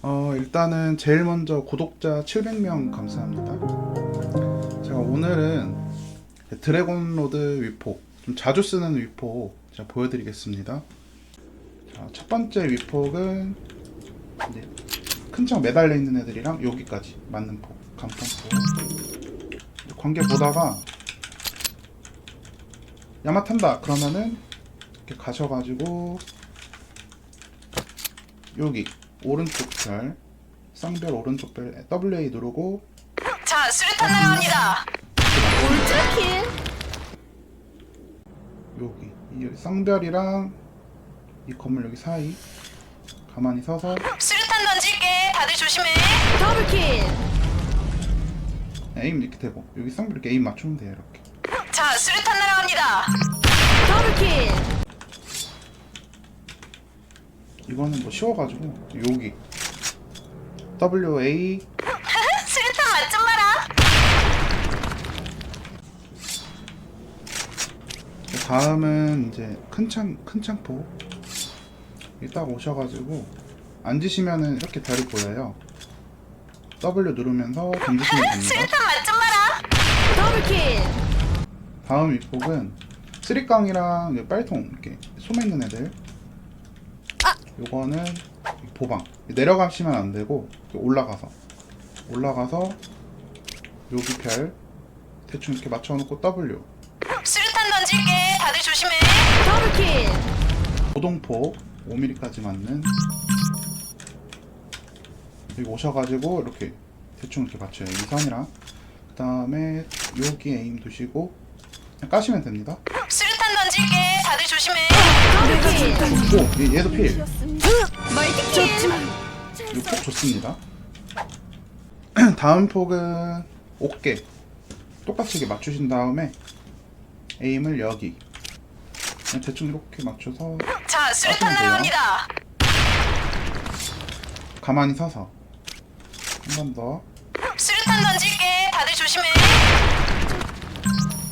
어, 일단은 제일 먼저 구독자 700명 감사합니다. 제가 오늘은 드래곤 로드 위포, 좀 자주 쓰는 위포 제가 보여드리겠습니다. 자, 첫 번째 위폭은 큰창 매달려 있는 애들이랑 여기까지 맞는 폭, 간판폭. 관계 보다가 야마 탄다 그러면은 이렇게 가셔가지고 여기 오른쪽 별 쌍별 오른쪽 별 WA 누르고 자, 수류탄 날아갑니다. 울트라킬 여기 이 쌍별이랑 이 건물 여기 사이 가만히 서서 수류탄 던질게. 다들 조심해. 더블킬 에임 이렇게 되고 여기 쌍별 이렇게 에임 맞추면 돼요 이렇게 이거는 뭐 쉬워가지고 여기. WA 수류탄 맛좀 봐라. 다음은 이제 큰창 큰 창포. 여기 딱 오셔가지고 앉으시면은 이렇게 별이 보여요. W 누르면서 던지시면 됩니다. 수류탄 맛좀 봐라. 더블킬. 다음 위폭은 쓰리깡이랑 빨통 이렇게 소매 있는 애들 요거는 보방. 내려가시면 안 되고 올라가서. 올라가서 여기 별 대충 이렇게 맞춰놓고 W. 수류탄 던질게. 다들 조심해. 더블킬. 고동폭 5mm까지 맞는. 여기 오셔가지고 이렇게 대충 이렇게 맞춰요. 이 선이랑. 그 다음에 여기 에임 두시고. 그냥 까시면 됩니다. 수류탄 던질게. 다들 조심해. 오 얘- 얘도 필. 이폭 좋습니다. 다음 폭은 어깨 똑같이 이렇게 맞추신 다음에 에임을 여기. 그냥 대충 이렇게 맞춰서 자, 수류탄 하시면 돼요. 가만히 서서. 한 번 더. 수류탄 던질게. 다들 조심해.